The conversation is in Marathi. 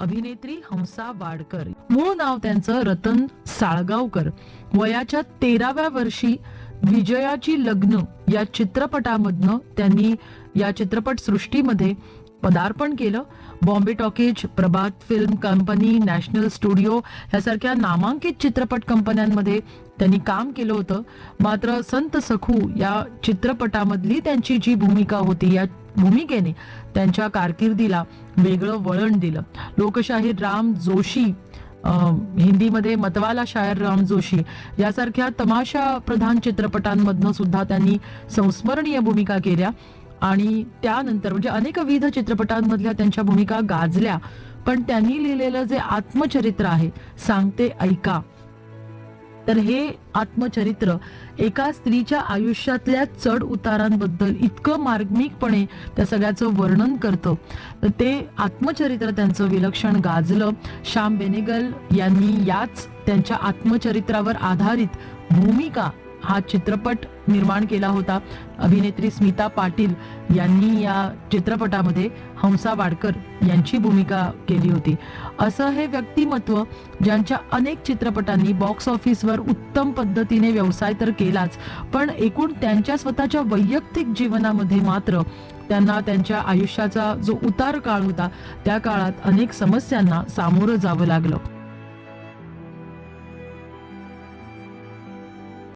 अभिनेत्री हंसा वाडकर. मूळ नाव त्यांचं रतन साळगावकर. वयाच्या तेराव्या वर्षी विजयाची लग्न या चित्रपटामधनं त्यांनी या चित्रपट सृष्टीमध्ये पदार्पण केलं. Bombay Talkies Prabhat Film Company National Studio यासारख्या नामांकित चित्रपट कंपन्यांमध्ये त्यांनी काम केलं होतं. मात्र संत सखू या चित्रपटामधली त्यांची जी भूमिका होती या भूमिकेने त्यांच्या कारकिर्दीला वेगळं वळण दिलं. लोकशाहीर राम जोशी हिंदीमध्ये मतवाला शायर राम जोशी यासारख्या तमाशा प्रधान चित्रपटांमधनं सुद्धा त्यांनी संस्मरणीय भूमिका केल्या. आणि त्यानंतर म्हणजे अनेक विविध चित्रपटांमधल्या त्यांच्या भूमिका गाजल्या. पण त्यांनी लिहिलेलं जे आत्मचरित्र आहे सांगते ऐका. तर हे आत्मचरित्र एका स्त्रीच्या आयुष्यातल्या चढ उतारांबद्दल इतकं मार्मिकपणे त्या सगळ्याचं वर्णन करतं. तर ते आत्मचरित्र त्यांचं विलक्षण गाजलं. श्याम बेनेगल यांनी याच त्यांच्या आत्मचरित्रावर आधारित भूमिका हा चित्रपट निर्माण केला होता. अभिनेत्री स्मिता पाटील यांनी या चित्रपटामध्ये हंसा वाडकर यांची भूमिका केली होती. असं हे व्यक्तिमत्व ज्यांच्या अनेक चित्रपटांनी बॉक्स ऑफिसवर उत्तम पद्धतीने व्यवसाय तर केलाच पण एकूण त्यांच्या स्वतःच्या वैयक्तिक जीवनामध्ये मात्र त्यांना त्यांच्या आयुष्याचा जो उतार काळ होता त्या काळात अनेक समस्यांना सामोरं जावं लागलं.